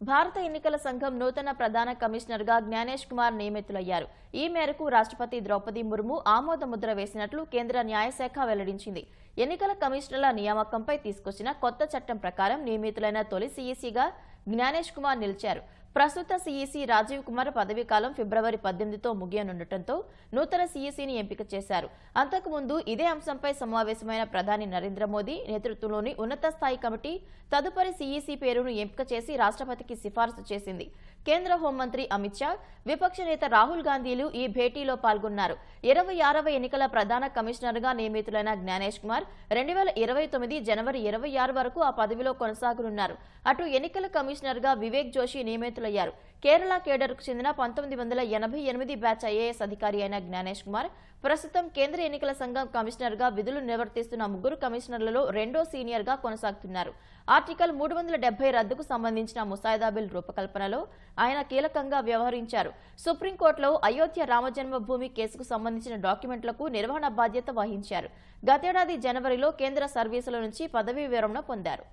భారత ఎన్నికల సంఘం నూతన ప్రధాన కమిషనర్గా జ్ఞానేష్ కుమార్ నియమితులయ్యారు. ఈ మేరకు రాష్ట్రపతి ద్రౌపది ముర్ము ఆమోద ముద్ర వేసినట్లు కేంద్ర న్యాయశాఖ వెల్లడించింది. ఎన్నికల కమిషనర్ల నియామకంపై తీసుకొచ్చిన కొత్త చట్టం ప్రకారం నియమితులైన తొలి సీఈసీగా జ్ఞానేష్ కుమార్ నిలిచారు. ప్రస్తుత సీఈసీ రాజీవ్ కుమార్ పదవీకాలం ఫిబ్రవరి పద్దెనిమిదితో ముగియనుండటంతో నూతన సీఈసీని ఎంపిక చేశారు. అంతకుముందు ఇదే అంశంపై సమావేశమైన ప్రధాని నరేంద్ర మోదీ నేతృత్వంలోని ఉన్నత స్థాయి కమిటీ తదుపరి సీఈసీ పేరును ఎంపిక చేసి రాష్ట్రపతికి సిఫార్సు చేసింది. కేంద్ర హోంమంత్రి అమిత్ షా విపక్ష నేత రాహుల్ గాంధీలు ఈ భేటీలో పాల్గొన్నారు. ఇరవై ఆరవ ఎన్నికల ప్రధాన కమిషనర్గా నియమితులైన జ్ఞానేష్ కుమార్ రెండు వేల ఇరవై తొమ్మిది జనవరి ఇరవై ఆరు వరకు ఆ పదవిలో కొనసాగనున్నారు. అటు ఎన్నికల కమిషనర్గా వివేక్ జోషి నియమిత నియమితులయ్యారు కేరళ కేడర్కు చెందిన పంతొమ్మిది వందల ఎనభై ఎనిమిది బ్యాచ్ ఐఏఎస్ అధికారి అయిన జ్ఞానేష్ కుమార్ ప్రస్తుతం కేంద్ర ఎన్నికల సంఘం కమిషనర్గా విధులు నిర్వర్తిస్తున్న ముగ్గురు కమిషనర్లలో రెండో సీనియర్గా కొనసాగుతున్నారు. ఆర్టికల్ మూడు వందల డెబ్బై రద్దుకు సంబంధించిన ముసాయిదా బిల్ రూపకల్పనలో ఆయన కీలకంగా వ్యవహరించారు. సుప్రీంకోర్టులో అయోధ్య రామజన్మభూమి కేసుకు సంబంధించిన డాక్యుమెంట్లకు నిర్వహణ బాధ్యత వహించారు. గతేడాది జనవరిలో కేంద్ర సర్వీసుల నుంచి పదవీ విరమణ పొందారు.